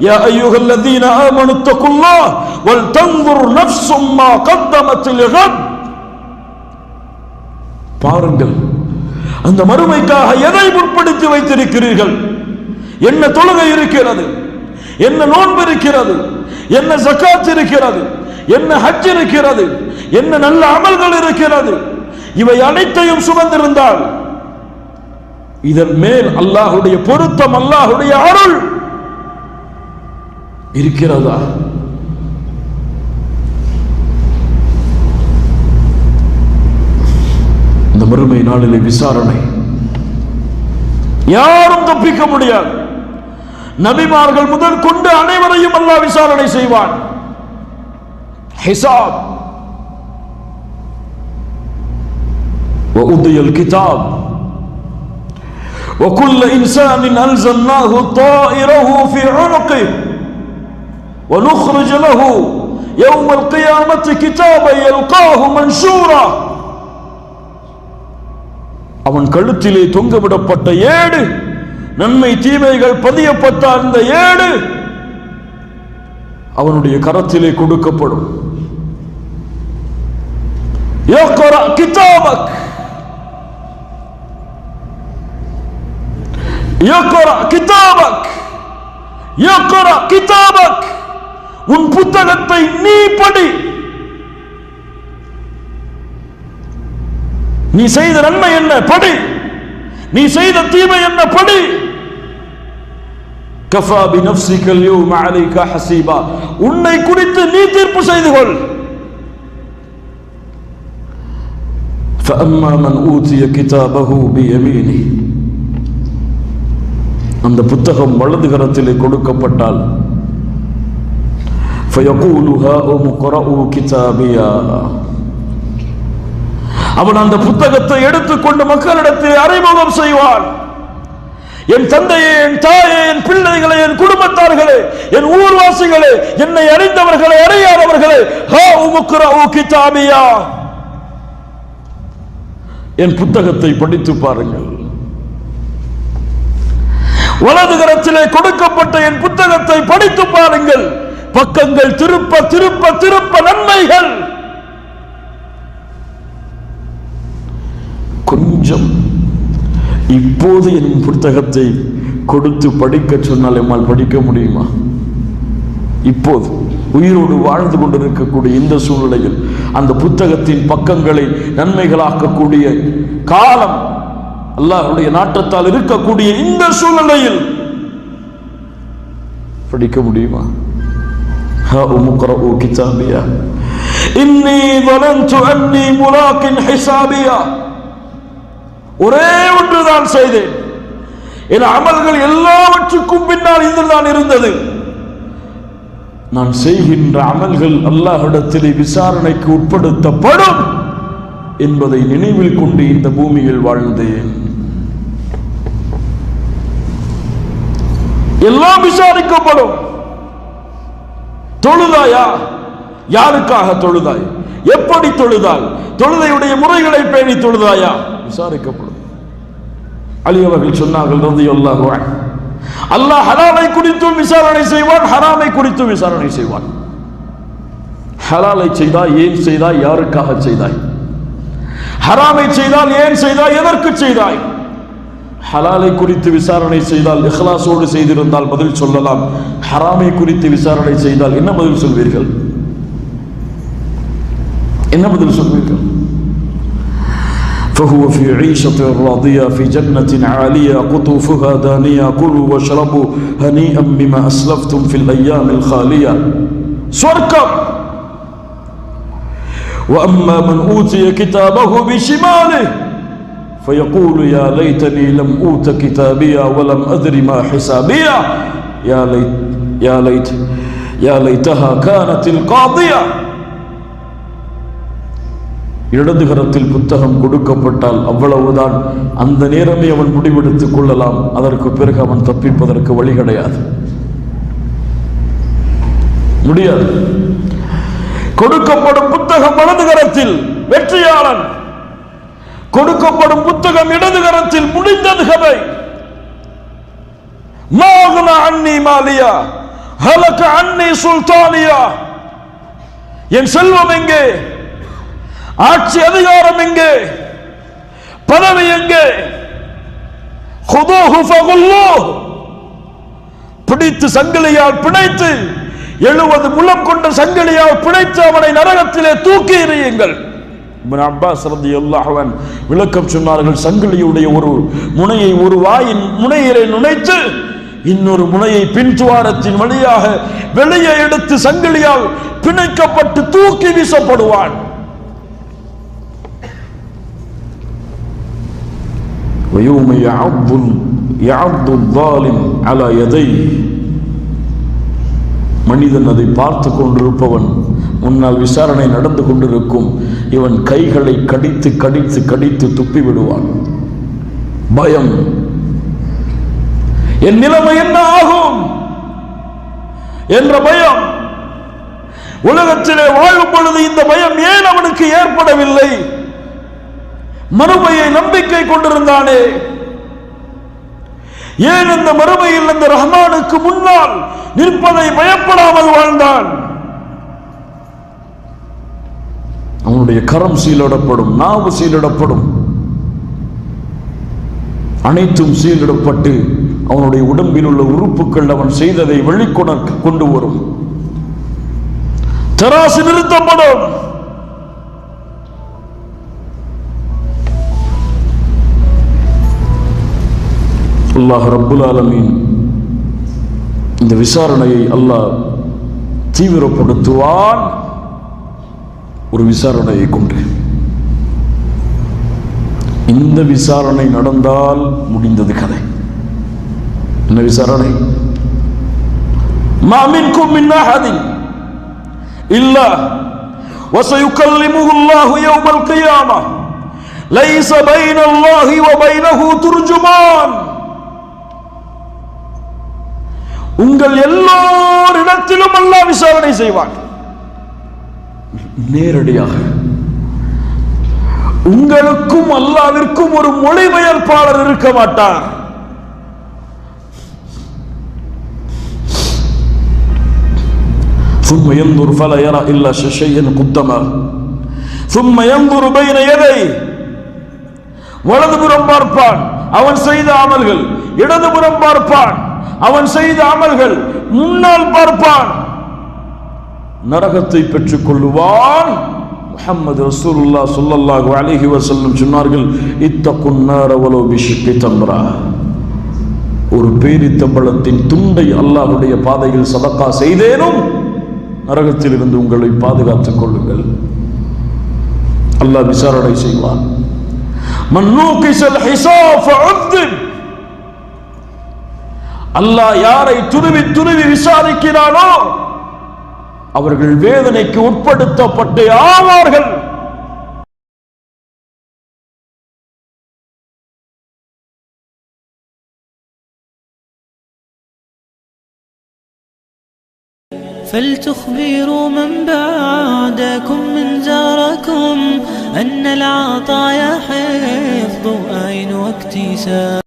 يا أيها الذين آمنوا اتقوا الله ولتنظر نفس ما قدمت لغد பாருங்கள் அந்த மறுமைக்காக எதை முற்படுத்தி வைத்திருக்கிறீர்கள் என்ன தொழுகை இருக்கிறது என்ன நோன்பு இருக்கிறது என்ன ஜக்காத் இருக்கிறது என்ன ஹஜ் இருக்கிறது என்ன நல்ல அமல்கள் இருக்கிறது இவை அனைத்தையும் சுமந்திருந்தால் இதன் மேல் அல்லாஹுடைய பொருத்தம் அல்லாஹுடைய அருள் இருக்கிறதா இந்த மறுமை நாளிலே விசாரணை யாரும் தப்பிக்க முடியாது நபிமார்கள் முதல் கொண்டு அனைவரையும் அல்லாஹ் விசாரணை செய்வான் ஹிசாப் وأضي الكتاب وكل إنسان ألزمناه طائره في عنقه ونخرج له يوم القيامة كتابا يلقاه منشورا அவன் கழுத்திலே தொங்கவிடப்பட்ட ஏடு நன்மை தீமைகள் பதியப்பட்ட அந்த ஏடு அவனுடைய கரத்திலே கொடுக்கப்படும் يقرأ كتابك يقرأ كتابك يقرأ كتابك உன் புத்தகத்தை நீ படி நீ செய்த நன்மை என்ன படி நீ செய்த தீமை என்ன படி கஃபா பி நஃப்ஸிக اليوم عليك حسيبا உன்னை குறித்து நீ தீர்ப்பு செய்து கொள் فأما من أوتي كتابه بيمينه அந்த புத்தகம் வலது கரத்திலே கொடுக்கப்பட்டால் ஃபயகூலு ஹாஉம் குரஉ கிதாபியா அவன் அந்த புத்தகத்தை எடுத்துக்கொண்டு மக்களிடத்தில் அறிமுகம் செய்வான். என் தந்தையே என் தாயே என் பிள்ளைகளே என் குடும்பத்தார்களே என் ஊர்வாசிகளே என்னை அறிந்தவர்களே அறியாதவர்களே கிதாபியா. என் புத்தகத்தை படித்து பாருங்கள். வலது வலதுகரத்திலே கொடுக்கப்பட்ட என் புத்தகத்தை படித்து பாருங்கள். பக்கங்கள் திருப்ப திருப்ப திருப்ப நன்மைகள். கொஞ்சம் இப்போது என் புத்தகத்தை கொடுத்து படிக்க சொன்னால் எம்மால் படிக்க முடியுமா? இப்போது உயிரோடு வாழ்ந்து கொண்டிருக்கக்கூடிய இந்த சூழ்நிலையில் அந்த புத்தகத்தின் பக்கங்களை நன்மைகளாக்கக்கூடிய காலம் அல்லாஹருடைய நாட்டத்தால் இருக்கக்கூடிய இந்த சூழ்நிலையில் படிக்க முடியுமா? هاؤم اقرءوا كتابيا إني ظننت أني ملاق حسابيا ஒரே ஒன்றுதான் செய்தேன் என் அமல்கள் எல்லாவற்றுக்கும் பின்னால் இதுதான் இருந்தது நான் செய்கின்ற அமல்கள் அல்லாஹ்விடத்திலே விசாரணைக்கு உட்படுத்தப்படும் என்பதை நினைவில் கொண்டு இந்த பூமியில் வாழ்ந்தேன் எல்லாம் விசாரிக்கப்படும் தொழுதாயா? யாருக்காக தொழுதாய்? எப்படி தொழுதாய்? தொழுதையுடைய முறைகளை பேணி தொழுதாயா? விசாரிக்கப்படும். அலி அவர்கள் சொன்னார்கள் அல்லாஹ் ஹலாலை குறித்தும் விசாரணை செய்வான் ஹராமை குறித்தும் விசாரணை செய்வான். ஹலாலை செய்தாய் ஏன் செய்தாய் யாருக்காக செய்தாய்? ஹராமை செய்தால் ஏன் செய்தாய் எதற்கு செய்தாய்? ஹலாலை குறித்து விசாரணை செய்தால் இஹ்லாஸோடு செய்திருந்தால் பதில் சொல்லலாம் ஹராமை குறித்து விசாரணை செய்தால் என்ன பதில் சொல்வீர்கள் என்ன பதில் சொல்வீர்கள் فهو في عيشة راضية في جنة عالية قطوفها دانية كلوا واشربوا هنيئا بما أسلفتم في الأيام الخالية سوركم وأما من أوتي كتابه بشماله فيقول يا ليتني لم أوت كتابيا ولم أدر ما حسابيا يا ليت يا ليت يا ليتها كانت القاضية இடது கரத்தில் புத்தகம் கொடுக்கப்பட்டால் அவ்வளவுதான் அந்த நேரமே அவன் முடிவெடுத்துக் கொள்ளலாம் அதற்கு பிறகு அவன் தப்பிப்பதற்கு வழி கிடையாது முடியாது கொடுக்கப்படும் புத்தகம் வலது கரத்தில் வெற்றியாளன் கொடுக்கப்படும் புத்தகம் இடது கரத்தில் முடிந்தது கதை. மாகுனா அன்னி மாலியா ஹலக அன்னி சுல்தானியா. என் செல்வம் எங்கே? ஆட்சி அதிகாரம் எங்கே? பதவி எங்கே? பிடித்து சங்கிலியால் பிணைத்து எழுபது முழம் கொண்ட சங்கிலியால் பிணைத்து அவனை நரகத்திலே தூக்கி எறியுங்கள். அப்பாஸ் ரத்தியுல்லாஹன் விளக்கம் சொன்னார்கள் சங்கிலியுடைய ஒரு முனையை ஒரு வாயின் முனையிலே நுழைத்து இன்னொரு முனையை பின்துவாரத்தின் வழியாக வெளியே எடுத்து சங்கிலியால் பிணைக்கப்பட்டு தூக்கி வீசப்படுவான். மனிதன் அதை பார்த்து கொண்டிருப்பவன் முன்னால் விசாரணை நடந்து கொண்டிருக்கும். இவன் கைகளை கடித்து கடித்து கடித்து துப்பி விடுவான் பயம். என் நிலைமை என்ன ஆகும்? என்ற பயம். உலகத்திலே வாழும் பொழுது இந்த பயம் ஏன் அவனுக்கு ஏற்படவில்லை? மறுமையை நம்பிக்கை கொண்டிருந்தானே. ஏன் இந்த மறுமையில் இந்த ரஹ்மானுக்கு முன்னால் நிற்பதை பயப்படாமல் வாழ்ந்தான்? அவனுடைய கரம் சீலிடப்படும் நாவு சீலிடப்படும். அனைத்தும் சீலிடப்பட்டு அவனுடைய உடம்பில் உள்ள உறுப்புகள் அவன் செய்ததை வெளிக்கொண கொண்டு வரும். தராசு நிறுத்தப்படும். அல்லாஹ் ரப்புல் ஆலமீன் இந்த விசாரணையை அல்லாஹ் தீவிரப்படுத்துவான். ஒரு விசாரணையை கொண்டு இந்த விசாரணை நடந்தால் முடிந்தது கதை என்ன விசாரணை மாமின்கும் மின் அஹதின் இல்லா وسيكلمه الله يوم القيامة ليس بين الله وبينه ترجمان உங்கள் எல்லோரிடத்திலும் அல்லாஹ் விசாரணை செய்வான் நேரடியாக உங்களுக்கும் அல்லாவிற்கும் ஒரு மொழிபெயர்ப்பாளர் இருக்க மாட்டார் ثم ينظر فلا يرى إلا شيئا قدما ثم ينظر بين يديه வலதுபுறம் பார்ப்பான் அவன் செய்த அமல்கள் இடதுபுறம் பார்ப்பான் அவன் செய்த அமல்கள் முன்னால் பார்ப்பான் நரகத்தை பெற்றுக் கொள்ளுவான் முகமது ரசூலுல்லா சொல்லல்லாஹு அலிஹி வசல்லம் சொன்னார்கள் இத்தக்கும் நேரவலோ வலோ பிஷிக்கி ஒரு பேரித்தம்பளத்தின் துண்டை அல்லாஹுடைய பாதையில் சதக்கா செய்தேனும் நரகத்தில் இருந்து உங்களை பாதுகாத்துக் கொள்ளுங்கள். அல்லாஹ் விசாரணை செய்வான். அல்லாஹ் யாரை துருவி துருவி விசாரிக்கிறானோ அவர்கள் வேதனைக்கு உட்படுத்தப்பட்டே ஆவார்கள் فلتخبروا من بعدكم من زاركم أن العطايا حفظ أين واكتساب